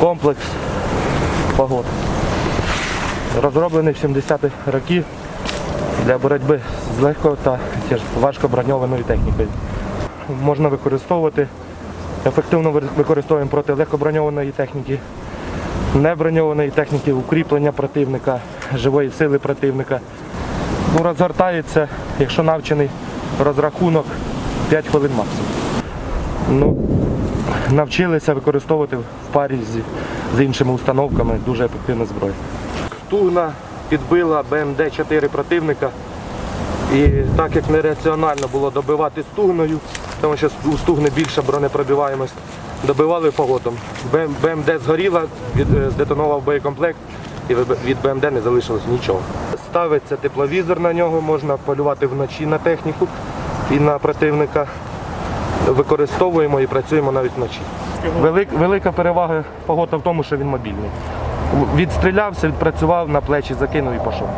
комплекс погод. Розроблений в 70-х років для боротьби з легко та важко броньованою технікою. Можна використовувати, ефективно використовуємо проти легкоброньованої техніки, неброньованої техніки, укріплення противника, живої сили противника. Ну, розгортається, якщо навчений розрахунок 5 хвилин максимум. Ну, навчилися використовувати в парі з, іншими установками дуже ефективна зброя. Стугна підбила БМД-4 противника. І так як нераціонально було добивати стугною, тому що у стугни більша бронепробиваємость, добивали фаготом. БМД згоріла, е, здетонував боєкомплект і від БМД не залишилось нічого. Ставиться тепловізор на нього, можна полювати вночі на техніку і на противника. Використовуємо і працюємо навіть вночі. Велик, велика перевага погода в тому, що він мобільний. Відстрілявся, відпрацював на плечі, закинув і пішов.